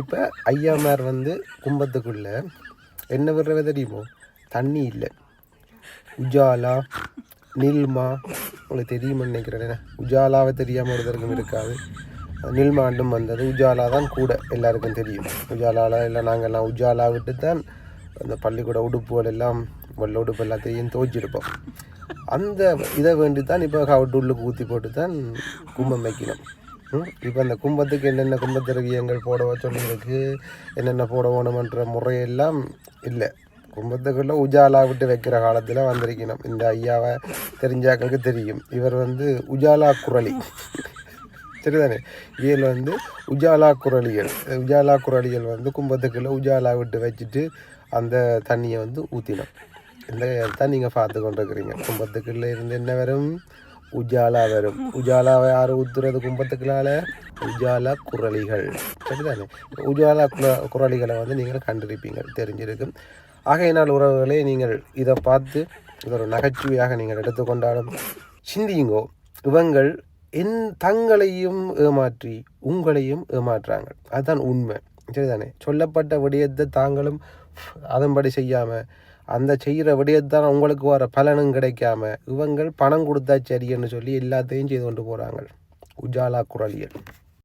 இப்போ ஐயாமார் வந்து கும்பத்துக்குள்ளே என்ன விடுறவே தெரியுமோ? தண்ணி இல்லை. உஜாலா நில்மா உங்களுக்கு தெரியுமா நினைக்கிறேன். உஜாலாவை தெரியாமல் ஒருத்தருக்கும் இருக்காது. நில்மாண்டும் வந்தது உஜாலா தான் கூட எல்லாருக்கும் தெரியும். உஜாலால இல்லை நாங்கள்லாம் உஜாலா விட்டு தான் அந்த பள்ளிக்கூட உடுப்புகள் எல்லாம் வெள்ள உடுப்பு எல்லாத்தையும் துவைச்சிருப்போம். அந்த இதை வேண்டி தான் இப்போ கவட்டு உள்ளுக்கு ஊற்றி போட்டு தான் கும்பம் வைக்கணும். இப்போ அந்த கும்பத்துக்கு என்னென்ன கும்பத்திரவியங்கள் போட சொல்லியிருக்கு என்னென்ன போட வேணுமன்ற முறையெல்லாம் இல்லை. கும்பத்துக்குள்ளே உஜாலா விட்டு வைக்கிற காலத்தில் வந்திருக்கணும். இந்த ஐயாவை தெரிஞ்சாக்களுக்கு தெரியும். இவர் வந்து உஜாலா குரலி. சரிதானே? இதில் வந்து உஜாலா குரலிகள் உஜாலா குரலிகள் வந்து கும்பத்துக்குள்ளே உஜாலா விட்டு வச்சுட்டு அந்த தண்ணியை வந்து ஊற்றினோம் இந்த தான் நீங்கள் பார்த்து கொண்டிருக்கிறீங்க. கும்பத்துக்குள்ளே இருந்து என்ன வரும்? உஜாலா வரும். உஜாலாவை யார்? ஊத்துறது கும்பத்துக்குள்ளால உஜாலா குரலிகள். சரிதானே? உஜாலா குர குரலிகளை வந்து நீங்கள் கண்டிருப்பீங்க தெரிஞ்சிருக்கும். ஆகையினால் உறவுகளே நீங்கள் இதை பார்த்து இது ஒரு நகைச்சுவையாக நீங்கள் எடுத்துக்கொண்டாலும் சிந்தியுங்கோ. இவங்கள் என் தங்களையும் ஏமாற்றி உங்களையும் ஏமாற்றுறாங்க அதுதான் உண்மை. சரிதானே? சொல்லப்பட்ட விடயத்தை தாங்களும் அதன்படி செய்யாமல் அந்த செய்கிற விடயத்தான் அவங்களுக்கு வர பலனும் கிடைக்காம இவங்கள் பணம் கொடுத்தா சரின்னு சொல்லி எல்லாத்தையும் செய்து கொண்டு போகிறாங்க உஜாலா குரலியல்.